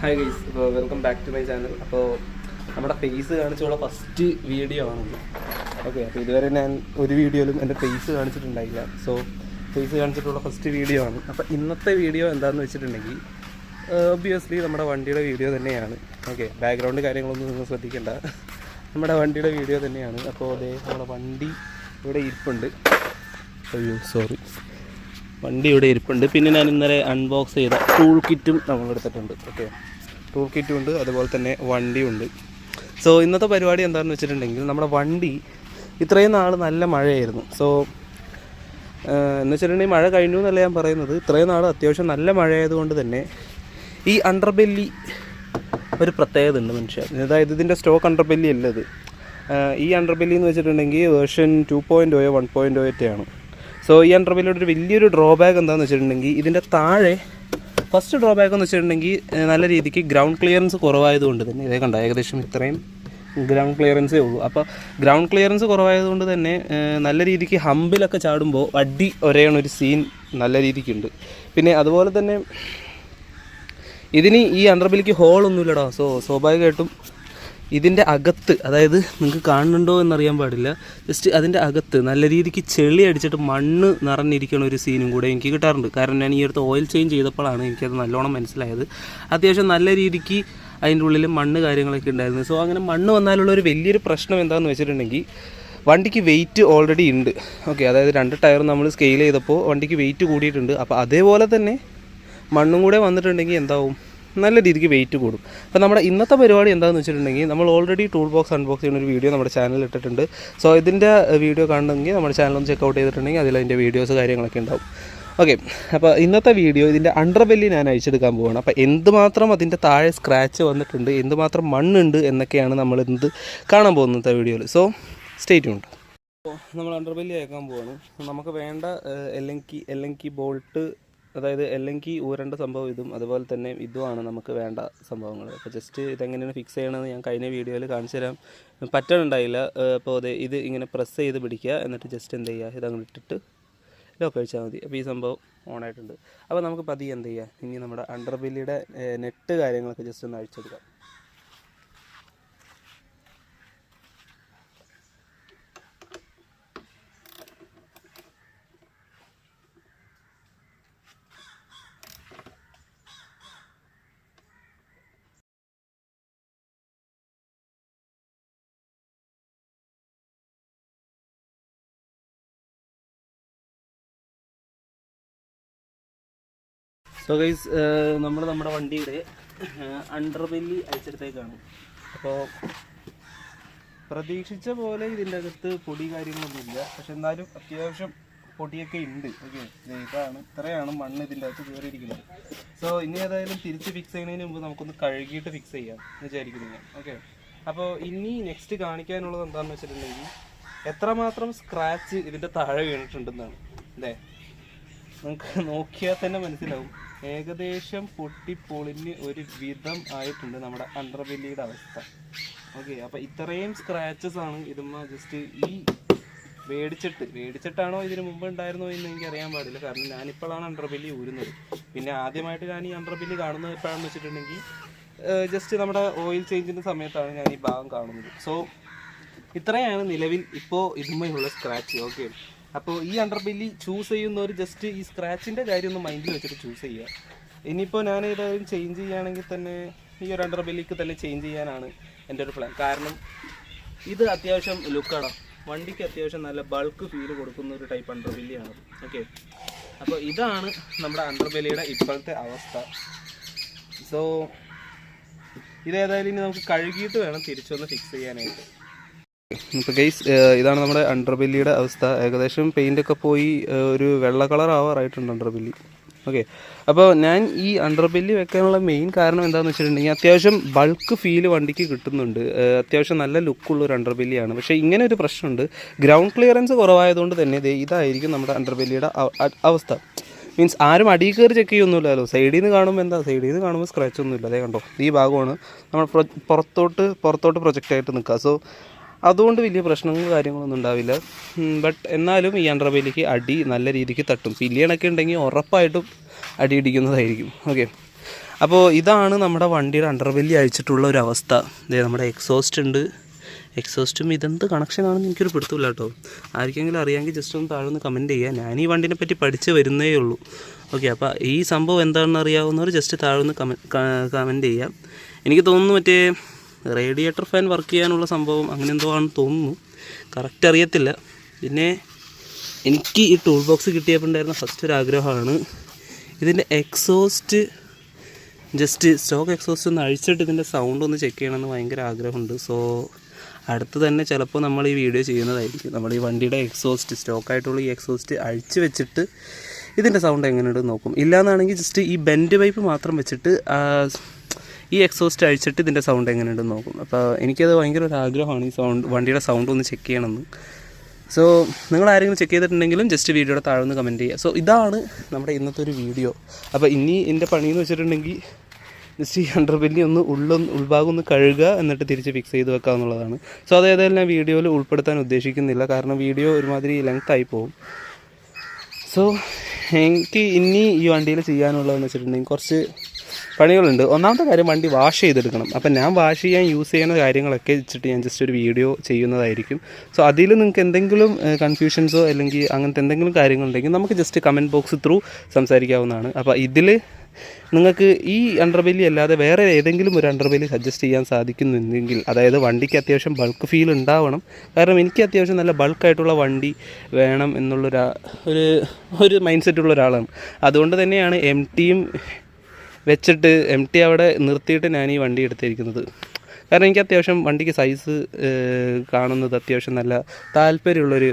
Hi guys അപ്പോൾ welcome back to my channel അപ്പോൾ നമ്മുടെ ഫേസ് കാണിച്ചുള്ള ഫസ്റ്റ് വീഡിയോ ആണ് ഓക്കെ അപ്പോൾ ഇതുവരെ ഞാൻ ഒരു വീഡിയോയിലും എന്റെ ഫേസ് കാണിച്ചിട്ടുണ്ടായില്ല. സോ ഫേസ് കാണിച്ചിട്ടുള്ള ഫസ്റ്റ് വീഡിയോ ആണ്. അപ്പോൾ ഇന്നത്തെ വീഡിയോ എന്താണെന്ന് വെച്ചിട്ടുണ്ടെങ്കിൽ ഒബ്വിയസ്ലി നമ്മുടെ വണ്ടിയുടെ വീഡിയോ തന്നെയാണ്. ഓക്കെ ബാക്ക്ഗ്രൗണ്ട് കാര്യങ്ങളൊന്നും നിങ്ങൾ ശ്രദ്ധിക്കേണ്ട. നമ്മുടെ വണ്ടിയുടെ വീഡിയോ തന്നെയാണ്. അപ്പോൾ അതേ നമ്മുടെ വണ്ടി ഇവിടെ ഇരിപ്പുണ്ട്. അയ്യോ സോറി വണ്ടി ഇവിടെ ഇരിപ്പുണ്ട്. പിന്നെ ഞാൻ ഇന്നലെ അൺബോക്സ് ചെയ്ത ടൂൾ കിറ്റും നമ്മൾ എടുത്തിട്ടുണ്ട്. ഓക്കെ ടൂൾ കിറ്റും ഉണ്ട് അതുപോലെ തന്നെ വണ്ടിയുണ്ട് സോ ഇന്നത്തെ പരിപാടി എന്താണെന്ന് വെച്ചിട്ടുണ്ടെങ്കിൽ നമ്മുടെ വണ്ടി ഇത്രയും നാൾ നല്ല മഴയായിരുന്നു. സോ എന്ന് വെച്ചിട്ടുണ്ടെങ്കിൽ മഴ കഴിഞ്ഞു എന്നല്ല ഞാൻ പറയുന്നത്. ഇത്രയും നാൾ അത്യാവശ്യം നല്ല മഴയായതുകൊണ്ട് തന്നെ ഈ അണ്ടർബെല്ലി ഒരു പ്രത്യേകത ഉണ്ട് മനുഷ്യ. അതായത് ഇതിന്റെ സ്റ്റോക്ക് അണ്ടർബെല്ലി അല്ലത് ഈ അണ്ടർബെല്ലി എന്ന് വെച്ചിട്ടുണ്ടെങ്കിൽ വേർഷൻ ടു പോയിന്റ് ഓയോ വൺ പോയിന്റ് ഒറ്റയാണ് സോ ഈ അണ്ടർബെല്ലിയുടെ ഒരു വലിയൊരു ഡ്രോബാക്ക് എന്താണെന്ന് വെച്ചിട്ടുണ്ടെങ്കിൽ ഇതിന്റെ താഴെ ഫസ്റ്റ് ഡ്രോബാക്ക് എന്ന് വെച്ചിട്ടുണ്ടെങ്കിൽ നല്ല രീതിക്ക് ഗ്രൗണ്ട് ക്ലിയറൻസ് കുറവായതുകൊണ്ട് തന്നെ ഇതേ കണ്ട ഏകദേശം ഇത്രയും ഗ്രൗണ്ട് ക്ലിയറൻസേ ഉള്ളൂ. അപ്പോൾ ഗ്രൗണ്ട് ക്ലിയറൻസ് കുറവായതുകൊണ്ട് തന്നെ നല്ല രീതിക്ക് ഹമ്പിലൊക്കെ ചാടുമ്പോൾ വടി ഒരേണ ഒരു സീൻ നല്ല രീതിക്കുണ്ട്. പിന്നെ അതുപോലെ തന്നെ ഇതിന് ഈ അണ്ടർബെല്ലിക്ക് ഹോളൊന്നുമില്ലടാ സോ സ്വാഭാവികമായിട്ടും ഇതിന്റെ അകത്ത് അതായത് നിങ്ങൾക്ക് കാണുന്നുണ്ടോ എന്നറിയാൻ പാടില്ല. ജസ്റ്റ് അതിന്റെ അകത്ത് നല്ല രീതിക്ക് ചെളി അടിച്ചിട്ട് മണ്ണ് നിറഞ്ഞിരിക്കുന്ന ഒരു സീനും കൂടെ എനിക്ക് കിട്ടാറുണ്ട്. കാരണം ഞാൻ ഈ അടുത്ത് ഓയിൽ ചേഞ്ച് ചെയ്തപ്പോഴാണ് എനിക്കത് നല്ലോണം മനസ്സിലായത്. അത്യാവശ്യം നല്ല രീതിക്ക് അതിന്റെ ഉള്ളിൽ മണ്ണ് കാര്യങ്ങളൊക്കെ ഉണ്ടായിരുന്നു. സോ അങ്ങനെ മണ്ണ് വന്നാലുള്ള ഒരു വലിയൊരു പ്രശ്നം എന്താണെന്ന് വെച്ചിട്ടുണ്ടെങ്കിൽ വണ്ടിക്ക് വെയിറ്റ് ഓൾറെഡി ഉണ്ട്. ഓക്കെ അതായത് രണ്ട് ടയർ നമ്മൾ സ്കെയിൽ ചെയ്തപ്പോൾ വണ്ടിക്ക് വെയിറ്റ് കൂടിയിട്ടുണ്ട്. അപ്പോൾ അതേപോലെ തന്നെ മണ്ണും കൂടെ വന്നിട്ടുണ്ടെങ്കിൽ എന്താവും? നല്ല രീതിക്ക് വെയിറ്റ് കൂടും. അപ്പോൾ നമ്മുടെ ഇന്നത്തെ പരിപാടി എന്താണെന്ന് വെച്ചിട്ടുണ്ടെങ്കിൽ നമ്മൾ ഓൾറെഡി ടൂൾ ബോക്സ് അൺബോക്സ് ചെയ്യുന്ന ഒരു വീഡിയോ നമ്മുടെ ചാനലിൽ ഇട്ടിട്ടുണ്ട്. സോ ഇതിന്റെ വീഡിയോ കാണണമെങ്കിൽ നമ്മുടെ ചാനൽ ഒന്ന് ചെക്ക് ഔട്ട് ചെയ്തിട്ടുണ്ടെങ്കിൽ അതിൽ അതിന്റെ വീഡിയോസ് കാര്യങ്ങളൊക്കെ ഉണ്ടാവും. ഓക്കെ അപ്പോൾ ഇന്നത്തെ വീഡിയോ ഇതിന്റെ അണ്ടർബെല്ലി ഞാൻ അയച്ചെടുക്കാൻ പോവുകയാണ് അപ്പോൾ എന്തുമാത്രം അതിന്റെ താഴെ സ്ക്രാച്ച് വന്നിട്ടുണ്ട് എന്തുമാത്രം മണ്ണുണ്ട് എന്നൊക്കെയാണ് നമ്മൾ ഇന്ന് കാണാൻ പോകുന്നത് വീഡിയോയിൽ സോ സ്റ്റേറ്റ് ഉണ്ട് അപ്പോൾ നമ്മൾ അണ്ടർബെല്ലി അയക്കാൻ പോവാണ്. നമുക്ക് വേണ്ട എല്ലങ്കി എല്ലങ്കി ബോൾട്ട് അതായത് അല്ലെങ്കിൽ ഊരേണ്ട സംഭവം ഇതും അതുപോലെ തന്നെ ഇതുമാണ് നമുക്ക് വേണ്ട സംഭവങ്ങൾ. അപ്പോൾ ജസ്റ്റ് ഇതെങ്ങനെയാണ് ഫിക്സ് ചെയ്യണമെന്ന് ഞാൻ കഴിഞ്ഞ വീഡിയോയിൽ കാണിച്ചു തരാം. പറ്റണുണ്ടായില്ല അപ്പോൾ അതെ ഇത് ഇങ്ങനെ പ്രസ് ചെയ്ത് പിടിക്കുക. എന്നിട്ട് ജസ്റ്റ് എന്ത് ചെയ്യുക? ഇതങ്ങോട്ട് ഇട്ടിട്ട് ലോക്ക് അഴിച്ചാൽ മതി. അപ്പോൾ ഈ സംഭവം ഓണായിട്ടുണ്ട് അപ്പോൾ നമുക്ക് പതിയെ എന്ത് ചെയ്യുക ഇനി നമ്മുടെ അണ്ടർബില്ലിയുടെ നെറ്റ് കാര്യങ്ങളൊക്കെ ജസ്റ്റ് ഒന്ന് അഴിച്ചെടുക്കാം. സോ ഗൈസ് നമ്മൾ നമ്മുടെ വണ്ടിയുടെ അണ്ടർബെല്ലി അയച്ചെടുത്തേക്കാണ് അപ്പോൾ പ്രതീക്ഷിച്ച പോലെ ഇതിന്റെ അകത്ത് പൊടി കാര്യങ്ങളൊന്നുമില്ല. പക്ഷെ എന്നാലും അത്യാവശ്യം പൊടിയൊക്കെ ഉണ്ട്. ഓക്കെ? ഇതാണ്. ഇത്രയാണ് മണ്ണ് ഇതിന്റെ അകത്ത് കയറിയിരിക്കുന്നത്. സോ ഇനി ഏതായാലും തിരിച്ച് ഫിക്സ് ചെയ്യുന്നതിന് മുമ്പ് നമുക്കൊന്ന് കഴുകിയിട്ട് ഫിക്സ് ചെയ്യാം. എന്ന് വിചാരിക്കുന്നു ഞാൻ. ഓക്കെ? അപ്പോൾ ഇനി നെക്സ്റ്റ് കാണിക്കാനുള്ളത് എന്താണെന്ന് വെച്ചിട്ടുണ്ടെങ്കിൽ എത്രമാത്രം സ്ക്രാച്ച് ഇതിന്റെ താഴെ വീണിട്ടുണ്ടെന്നാണ്. അല്ലേ നമുക്ക് നോക്കിയാൽ തന്നെ മനസ്സിലാവും. ഏകദേശം പൊട്ടിപ്പൊളിഞ്ഞ് ഒരു വിധം ആയിട്ടുണ്ട് നമ്മുടെ അണ്ടർബെല്ലിയുടെ അവസ്ഥ. ഓക്കെ അപ്പോൾ ഇത്രയും സ്ക്രാച്ചസ് ആണ് ഇതുമ്മ ജസ്റ്റ് ഈ മേടിച്ചിട്ട് മേടിച്ചിട്ടാണോ ഇതിന് മുമ്പ് ഉണ്ടായിരുന്നോ എന്ന് എനിക്ക് അറിയാൻ പാടില്ല. കാരണം ഞാനിപ്പോഴാണ് അണ്ടർബെല്ലി ഊരുന്നത്. പിന്നെ ആദ്യമായിട്ട് ഞാൻ ഈ അണ്ടർബെല്ലി കാണുന്നത് എപ്പോഴാണെന്ന് വെച്ചിട്ടുണ്ടെങ്കിൽ ജസ്റ്റ് നമ്മുടെ ഓയിൽ ചേഞ്ചിന്റെ സമയത്താണ് ഞാൻ ഈ ഭാഗം കാണുന്നത്. സോ ഇത്രയാണ് നിലവിൽ ഇപ്പോൾ ഇതുമ്മയുള്ള സ്ക്രാച്ച് ഓക്കെ. അപ്പോൾ ഈ അണ്ടർബെല്ലി ചൂസ് ചെയ്യുന്നവർ ജസ്റ്റ് ഈ സ്ക്രാച്ചിന്റെ കാര്യം ഒന്ന് മൈൻഡിൽ വെച്ചിട്ട് ചൂസ് ചെയ്യുക. ഇനിയിപ്പോൾ ഞാൻ ഏതായാലും ചേഞ്ച് ചെയ്യുകയാണെങ്കിൽ തന്നെ ഈ ഒരു അണ്ടർബെല്ലിക്ക് തന്നെ ചേഞ്ച് ചെയ്യാനാണ് എന്റെ ഒരു പ്ലാൻ കാരണം ഇത് അത്യാവശ്യം ലുക്കാണ് വണ്ടിക്ക് അത്യാവശ്യം നല്ല ബൾക്ക് ഫീൽ കൊടുക്കുന്ന ഒരു ടൈപ്പ് അണ്ടർബെല്ലിയാണ് ഓക്കെ അപ്പോൾ ഇതാണ് നമ്മുടെ അണ്ടർബെല്ലിയുടെ ഇപ്പോഴത്തെ അവസ്ഥ. സോ ഇതേതായാലും ഇനി നമുക്ക് കഴുകിയിട്ട് വേണം തിരിച്ചൊന്ന് ഫിക്സ് ചെയ്യാനായിട്ട്. ഇപ്പോൾ ഗൈസ് ഇതാണ് നമ്മുടെ അണ്ടർബെല്ലിയുടെ അവസ്ഥ. ഏകദേശം പെയിന്റൊക്കെ പോയി ഒരു വെള്ള കളർ ആവാറായിട്ടുണ്ട് അണ്ടർബെല്ലി. ഓക്കെ അപ്പോൾ ഞാൻ ഈ അണ്ടർബെല്ലി വെക്കാനുള്ള മെയിൻ കാരണം എന്താണെന്ന് വെച്ചിട്ടുണ്ടെങ്കിൽ അത്യാവശ്യം ബൾക്ക് ഫീൽ വണ്ടിക്ക് കിട്ടുന്നുണ്ട്. അത്യാവശ്യം നല്ല ലുക്കുള്ള ഒരു അണ്ടർബെല്ലിയാണ്. പക്ഷേ ഇങ്ങനെ ഒരു പ്രശ്നമുണ്ട്. ഗ്രൗണ്ട് ക്ലിയറൻസ് കുറവായതുകൊണ്ട് തന്നെ ഇതായിരിക്കും നമ്മുടെ അണ്ടർബെല്ലിയുടെ അവസ്ഥ. മീൻസ് ആരും അടിയിൽ കയറി ചെക്ക് ചെയ്യൊന്നുമില്ലല്ലോ. സൈഡിൽ നിന്ന് കാണുമ്പോൾ എന്താ? സൈഡിൽ നിന്ന് കാണുമ്പോൾ സ്ക്രാച്ച് ഒന്നുമില്ല. അതേ കണ്ടോ? ഈ ഭാഗമാണ്. നമ്മൾ പുറത്തോട്ട് പുറത്തോട്ട് പ്രൊജക്റ്റ് ആയിട്ട് നിൽക്കുക. സോ അതുകൊണ്ട് വലിയ പ്രശ്നങ്ങളും കാര്യങ്ങളൊന്നും ഉണ്ടാവില്ല. ബട്ട് എന്നാലും ഈ അണ്ടർബെല്ലിക്ക് അടി നല്ല രീതിക്ക് തട്ടും. പില്ലിയണൊക്കെ ഉണ്ടെങ്കിൽ ഉറപ്പായിട്ടും അടി ഇടിക്കുന്നതായിരിക്കും. ഓക്കെ അപ്പോൾ ഇതാണ് നമ്മുടെ വണ്ടിയുടെ അണ്ടർബെല്ലി അഴിച്ചിട്ടുള്ള ഒരു അവസ്ഥ. നമ്മുടെ എക്സോസ്റ്റ് ഉണ്ട്. എക്സോസ്റ്റും ഇതെന്ത് കണക്ഷനാണെന്ന് എനിക്കൊരു പിടുത്തമില്ല കേട്ടോ. ആർക്കെങ്കിലും അറിയാമെങ്കിൽ ജസ്റ്റ് ഒന്ന് താഴെ ഒന്ന് കമന്റ് ചെയ്യുക ഞാൻ ഈ വണ്ടിനെ പറ്റി പഠിച്ച് വരുന്നേ ഉള്ളൂ. ഓക്കെ അപ്പോൾ ഈ സംഭവം എന്താണെന്ന് അറിയാവുന്നവർ ജസ്റ്റ് താഴെ ഒന്ന് കമൻ കമന്റ് ചെയ്യുക എനിക്ക് തോന്നുന്നു മറ്റേ റേഡിയേറ്റർ ഫാൻ വർക്ക് ചെയ്യാനുള്ള സംഭവം അങ്ങനെ എന്തോ ആണെന്ന് തോന്നുന്നു. കറക്റ്റ് അറിയത്തില്ല. പിന്നെ എനിക്ക് ഈ ടൂൾ ബോക്സ് കിട്ടിയപ്പോൾ ഉണ്ടായിരുന്ന ഫസ്റ്റ് ഒരു ആഗ്രഹമാണ്. ഇതിന്റെ എക്സോസ്റ്റ് ജസ്റ്റ് സ്റ്റോക്ക് എക്സോസ്റ്റ് ഒന്ന് അഴിച്ചിട്ട് ഇതിന്റെ സൗണ്ട് ഒന്ന് ചെക്ക് ചെയ്യണമെന്ന് ഭയങ്കര ആഗ്രഹമുണ്ട്. സോ അടുത്ത് തന്നെ ചിലപ്പോൾ നമ്മൾ ഈ വീഡിയോ ചെയ്യുന്നതായിരിക്കും. നമ്മൾ ഈ വണ്ടിയുടെ എക്സോസ്റ്റ് സ്റ്റോക്കായിട്ടുള്ള ഈ എക്സോസ്റ്റ് അഴിച്ച് വെച്ചിട്ട് ഇതിന്റെ സൗണ്ട് എങ്ങനെയുണ്ട് നോക്കും. ഇല്ലയെന്നാണെങ്കിൽ ജസ്റ്റ് ഈ ബെൻഡ് പൈപ്പ് മാത്രം വെച്ചിട്ട് ഈ എക്സോസ്റ്റ് അഴിച്ചിട്ട് ഇതിന്റെ സൗണ്ട് എങ്ങനെയുണ്ടെന്ന് നോക്കും. അപ്പോൾ എനിക്കത് ഭയങ്കര ഒരു ആഗ്രഹമാണ് ഈ സൗണ്ട് വണ്ടിയുടെ സൗണ്ട് ഒന്ന് ചെക്ക് ചെയ്യണമെന്ന്. സോ നിങ്ങൾ ആരെങ്കിലും ചെക്ക് ചെയ്തിട്ടുണ്ടെങ്കിലും ജസ്റ്റ് വീഡിയോയുടെ താഴെ ഒന്ന് കമന്റ് ചെയ്യുക. സോ ഇതാണ് നമ്മുടെ ഇന്നത്തെ ഒരു വീഡിയോ. അപ്പോൾ ഇനി എന്റെ പണിയെന്ന് വെച്ചിട്ടുണ്ടെങ്കിൽ ജസ്റ്റ് ഈ അണ്ടർബെല്ലി ഒന്ന് ഉള്ളൊന്ന് ഉൾഭാഗം ഒന്ന് കഴുകുക എന്നിട്ട് തിരിച്ച് ഫിക്സ് ചെയ്ത് വെക്കുക എന്നുള്ളതാണ്. സോ അതേതായാലും ഞാൻ വീഡിയോയിൽ ഉൾപ്പെടുത്താൻ ഉദ്ദേശിക്കുന്നില്ല. കാരണം വീഡിയോ ഒരുമാതിരി ലെങ്ത് ആയി പോകും. സോ എനിക്ക് ഇനി ഈ വണ്ടിയിൽ ചെയ്യാനുള്ളതെന്ന് വെച്ചിട്ടുണ്ടെങ്കിൽ കുറച്ച് പണികളുണ്ട്. ഒന്നാമത്തെ കാര്യം വണ്ടി വാഷ് ചെയ്തെടുക്കണം. അപ്പം ഞാൻ വാഷ് ചെയ്യാൻ യൂസ് ചെയ്യുന്ന കാര്യങ്ങളൊക്കെ വെച്ചിട്ട് ഞാൻ ജസ്റ്റ് ഒരു വീഡിയോ ചെയ്യുന്നതായിരിക്കും. സോ അതിൽ നിങ്ങൾക്ക് എന്തെങ്കിലും കൺഫ്യൂഷൻസോ അല്ലെങ്കിൽ അങ്ങനത്തെ എന്തെങ്കിലും കാര്യങ്ങളുണ്ടെങ്കിൽ നമുക്ക് ജസ്റ്റ് കമന്റ് ബോക്സ് ത്രൂ സംസാരിക്കാവുന്നതാണ്. അപ്പോൾ ഇതിൽ നിങ്ങൾക്ക് ഈ അണ്ടർബെല്ലി അല്ലാതെ വേറെ ഏതെങ്കിലും ഒരു അണ്ടർബെല്ലി സജസ്റ്റ് ചെയ്യാൻ സാധിക്കുന്നുണ്ടെങ്കിൽ അതായത് വണ്ടിക്ക് അത്യാവശ്യം ബൾക്ക് ഫീൽ ഉണ്ടാവണം. കാരണം എനിക്ക് അത്യാവശ്യം നല്ല ബൾക്കായിട്ടുള്ള വണ്ടി വേണം എന്നുള്ളൊരു ഒരു ഒരു മൈൻഡ് സെറ്റുള്ള ഒരാളാണ്. അതുകൊണ്ട് തന്നെയാണ് എം ടിയും വെച്ചിട്ട് എം ടി അവിടെ നിർത്തിയിട്ട് ഞാൻ ഈ വണ്ടി എടുത്തിരിക്കുന്നത്. കാരണം എനിക്ക് അത്യാവശ്യം വണ്ടിക്ക് സൈസ് കാണുന്നത് അത്യാവശ്യം നല്ല താല്പര്യമുള്ളൊരു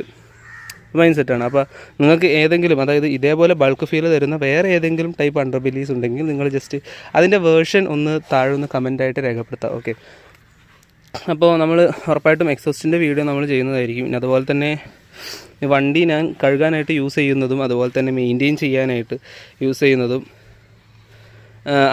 മൈൻഡ് സെറ്റാണ് അപ്പോൾ നിങ്ങൾക്ക് ഏതെങ്കിലും അതായത് ഇതേപോലെ ബൾക്ക് ഫീൽ തരുന്ന വേറെ ഏതെങ്കിലും ടൈപ്പ് അണ്ടർ ബിലീസ് ഉണ്ടെങ്കിൽ നിങ്ങൾ ജസ്റ്റ് അതിന്റെ വേർഷൻ ഒന്ന് താഴെ ഒന്ന് കമന്റായിട്ട് രേഖപ്പെടുത്താം. ഓക്കെ അപ്പോൾ നമ്മൾ ഉറപ്പായിട്ടും എക്സോസ്റ്റിന്റെ വീഡിയോ നമ്മൾ ചെയ്യുന്നതായിരിക്കും. അതുപോലെ തന്നെ വണ്ടി ഞാൻ കഴുകാനായിട്ട് യൂസ് ചെയ്യുന്നതും അതുപോലെ തന്നെ മെയിന്റെയിൻ ചെയ്യാനായിട്ട് യൂസ് ചെയ്യുന്നതും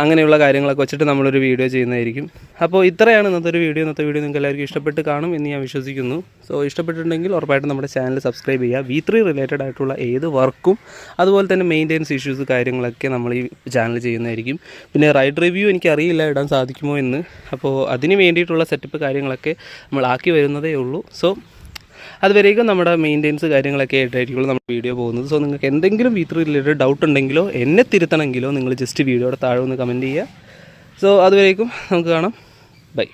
അങ്ങനെയുള്ള കാര്യങ്ങളൊക്കെ വെച്ചിട്ട് നമ്മളൊരു വീഡിയോ ചെയ്യുന്നതായിരിക്കും. അപ്പോൾ ഇത്രയാണ് ഇന്നത്തെ ഒരു വീഡിയോ ഇന്നത്തെ വീഡിയോ നിങ്ങൾക്ക് എല്ലാവർക്കും ഇഷ്ടപ്പെട്ട് കാണും എന്ന് ഞാൻ വിശ്വസിക്കുന്നു. സോ ഇഷ്ടപ്പെട്ടിട്ടുണ്ടെങ്കിൽ ഉറപ്പായിട്ടും നമ്മുടെ ചാനൽ സബ്സ്ക്രൈബ് ചെയ്യുക. വി ത്രീ റിലേറ്റഡ് ആയിട്ടുള്ള ഏത് വർക്കും അതുപോലെ തന്നെ മെയിന്റെനൻസ് ഇഷ്യൂസ് കാര്യങ്ങളൊക്കെ നമ്മൾ ഈ ചാനൽ ചെയ്യുന്നതായിരിക്കും. പിന്നെ റൈഡ് റിവ്യൂ എനിക്കറിയില്ല ഇടാൻ സാധിക്കുമോ എന്ന്. അപ്പോൾ അതിന് വേണ്ടിയിട്ടുള്ള സെറ്റപ്പ് കാര്യങ്ങളൊക്കെ നമ്മൾ ആക്കി വരുന്നതേ ഉള്ളൂ. സോ അതുവരേക്കും നമ്മുടെ മെയിന്റെനൻസ് കാര്യങ്ങളൊക്കെ ആയിട്ടായിരിക്കും നമ്മുടെ വീഡിയോ പോകുന്നത്. സോ നിങ്ങൾക്ക് എന്തെങ്കിലും വി റിലേറ്റഡ് ഡൗട്ട് ഉണ്ടെങ്കിലോ എന്നെ തിരുത്തണമെങ്കിലോ നിങ്ങൾ ജസ്റ്റ് വീഡിയോയുടെ താഴെ ഒന്ന് കമന്റ് ചെയ്യുക. സോ അതുവരേക്കും നമുക്ക് കാണാം. ബൈ